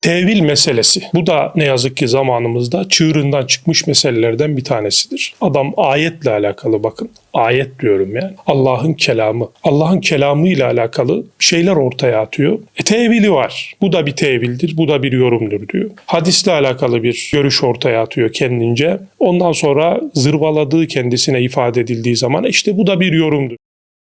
Tevil meselesi. Bu da ne yazık ki zamanımızda çığırından çıkmış meselelerden bir tanesidir. Adam ayetle alakalı bakın. Ayet diyorum yani. Allah'ın kelamı. Allah'ın kelamı ile alakalı şeyler ortaya atıyor. E, tevili var. Bu da bir tevildir. Bu da bir yorumdur diyor. Hadisle alakalı bir görüş ortaya atıyor kendince. Ondan sonra zırvaladığı kendisine ifade edildiği zaman işte bu da bir yorumdur.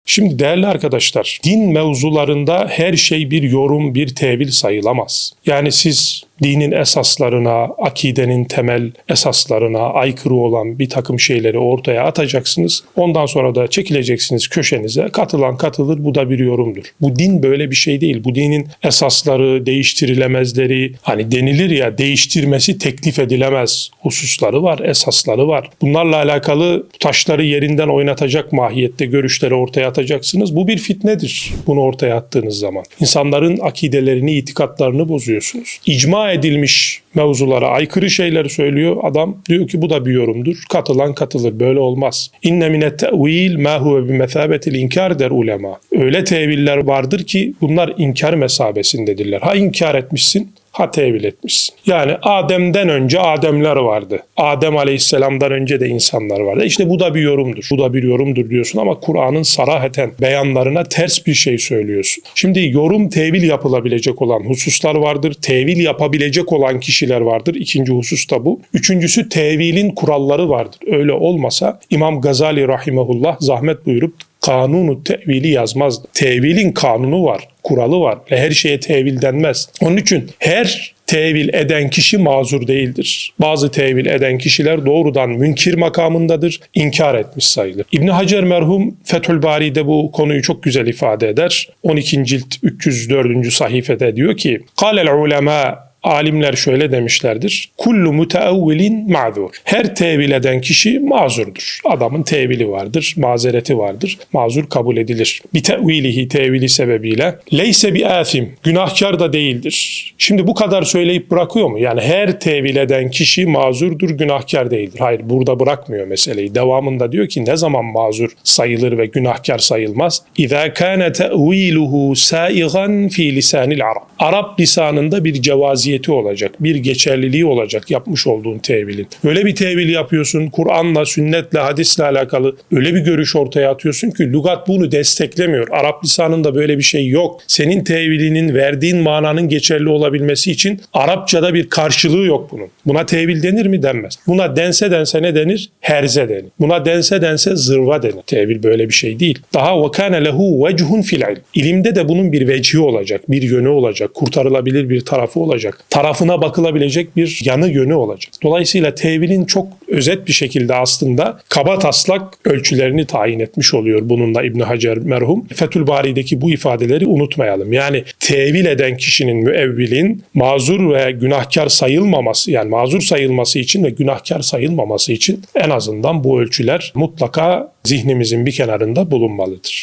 Şimdi değerli arkadaşlar, din mevzularında her şey bir yorum, bir tevil sayılamaz. Yani siz dinin esaslarına, akidenin temel esaslarına aykırı olan bir takım şeyleri ortaya atacaksınız. Ondan sonra da çekileceksiniz köşenize. Katılan katılır, bu da bir yorumdur. Bu din böyle bir şey değil. Bu dinin esasları, değiştirilemezleri, hani denilir ya değiştirmesi teklif edilemez hususları var, esasları var. Bunlarla alakalı taşları yerinden oynatacak mahiyette görüşleri ortaya atacaksınız. Bu bir fitnedir bunu ortaya attığınız zaman. İnsanların akidelerini, itikatlarını bozuyorsunuz. İcma edilmiş mevzulara aykırı şeyler söylüyor. Adam diyor ki bu da bir yorumdur. Katılan katılır. Böyle olmaz. İnne minet te'vil ma huve bi mesabetil inkar der ulema. Öyle teviller vardır ki bunlar inkar mesabesindedirler. Ha inkar etmişsin ha tevil etmişsin. Yani Adem'den önce Ademler vardı. Adem Aleyhisselam'dan önce de insanlar vardı. İşte bu da bir yorumdur. Bu da bir yorumdur diyorsun ama Kur'an'ın saraheten beyanlarına ters bir şey söylüyorsun. Şimdi yorum tevil yapılabilecek olan hususlar vardır. Tevil yapabilecek olan kişiler vardır. İkinci husus da bu. Üçüncüsü tevilin kuralları vardır. Öyle olmasa İmam Gazali rahimehullah zahmet buyurup kanunu tevili yazmaz. Tevilin kanunu var, kuralı var. Her şeye tevil denmez. Onun için her tevil eden kişi mazur değildir. Bazı tevil eden kişiler doğrudan münkir makamındadır, inkar etmiş sayılır. İbn Hacer merhum Fethül Bari'de bu konuyu çok güzel ifade eder. 12. cilt 304. sayfede diyor ki: "Kâlel ulema Alimler şöyle demişlerdir. Kullu müteavvilin ma'zur. Her tevil eden kişi mazurdur. Adamın tevili vardır, mazereti vardır. Mazur kabul edilir. Bir tevilihi tevili sebebiyle. Leyse bir asim. Günahkar da değildir. Şimdi bu kadar söyleyip bırakıyor mu? Yani her tevil eden kişi mazurdur, günahkar değildir. Hayır burada bırakmıyor meseleyi. Devamında diyor ki ne zaman mazur sayılır ve günahkar sayılmaz? İza kana teviluhu saigan fi lisanil Arab. Arap lisanında bir cevazi meziyeti olacak, bir geçerliliği olacak yapmış olduğun tevilin. Öyle bir tevil yapıyorsun, Kur'an'la, sünnetle, hadisle alakalı öyle bir görüş ortaya atıyorsun ki lügat bunu desteklemiyor. Arap lisanında böyle bir şey yok. Senin tevilinin verdiğin mananın geçerli olabilmesi için Arapçada bir karşılığı yok bunun. Buna tevil denir mi? Denmez. Buna dense dense ne denir? Herze denir. Buna dense dense zırva denir. Tevil böyle bir şey değil. Daha ve kana lehu vechun fil ilm. İlimde de bunun bir vecihi olacak, bir yönü olacak, kurtarılabilir bir tarafı olacak tarafına bakılabilecek bir yanı yönü olacak. Dolayısıyla tevilin çok özet bir şekilde aslında kaba taslak ölçülerini tayin etmiş oluyor bununla İbn Hacer merhum. Fethül Bari'deki bu ifadeleri unutmayalım. Yani tevil eden kişinin müevvilin mazur ve günahkar sayılmaması yani mazur sayılması için ve günahkar sayılmaması için en azından bu ölçüler mutlaka zihnimizin bir kenarında bulunmalıdır.